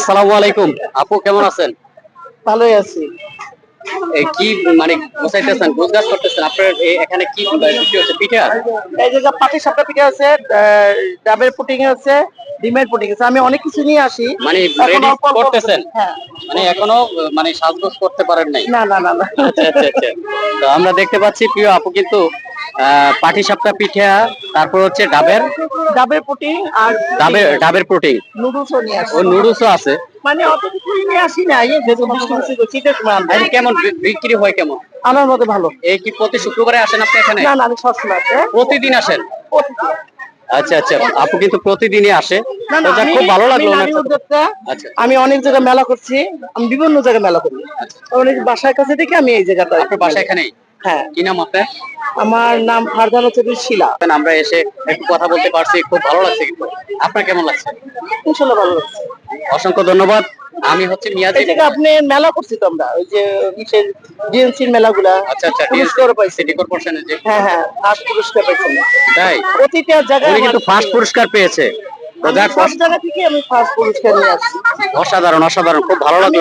আসসালামু আলাইকুম। আপু কেমন আছেন? ভালোই আছি। কি মানে গোছাইতেছেন গোছগাছ করতেছেন? আপনার এখানে কি বিক্রি হচ্ছে? পিঠা এই যে পাটি সাপটা পিঠা আছে ডাবের পুটিং আছে ডিমের পুটিং আছে আমি অনেক কিছু নিয়ে আসি। মানে রেডি করতেছেন? হ্যাঁ। মানে এখনও মানে সাজগোজ করতে পারেন নাই? না না না না। আচ্ছা আচ্ছা আচ্ছা। তো আমরা দেখতে পাচ্ছি প্রিয় আপু কিন্তু পাটি সাপটা পিঠা তারপর হচ্ছে ডাবের ডাবের পুটিং আর ডাবের ডাবের প্রোটিন নুডলসও নিয়ে আসি। ও নুডলসও আছে। মানে অত কিছু নিয়ে আসি না এই বৃষ্টি বৃষ্টি করছে, শীতের সময় আনব। আর কেমন বিক্রি হয় কেমন? আমার মতে ভালো। এই কি প্রতি শুক্রবারে আসেন আপনি এখানে? না না আমি সবসময় আছে প্রতিদিন আসেন? আচ্ছা আচ্ছা আপু কিন্তু প্রতিদিনই আসে। খুব ভালো লাগল আচ্ছা। আমি অনেক জায়গায় মেলা করছি আমি বিভিন্ন জায়গায় মেলা করি। অনেক বাসার কাছে থেকে আমি এই জায়গাটা আপনার বাসা এখানেই? হ্যাঁ। কি নাম আপনার? আমার নাম ফারজানা চৌধুরী শিলা। আমরা এসে একটু কথা বলতে পারছি খুব ভালো লাগছে কিন্তু। আপনার কেমন লাগছে? ইনশাল্লাহ ভালো লাগছে। অসংখ্য ধন্যবাদ। আমি হচ্ছে মিয়াজি জায়গায় আপনি মেলা করছি তো আমরা ওই যে ইসের ডিএনসির মেলাগুলা। আচ্ছা আচ্ছা পুরস্কার পাইছি। সিটি কর্পোরেশনের যে হ্যাঁ হ্যাঁ ফার্স্ট পুরস্কার পাইছি তাই? প্রতিটা জায়গায় উনি কিন্তু ফার্স্ট পুরস্কার পেয়েছে। আমি জায়গা থেকে আমি ফার্স্ট পুরস্কার নিয়ে আসছি। অসাধারণ অসাধারণ খুব ভালো লাগল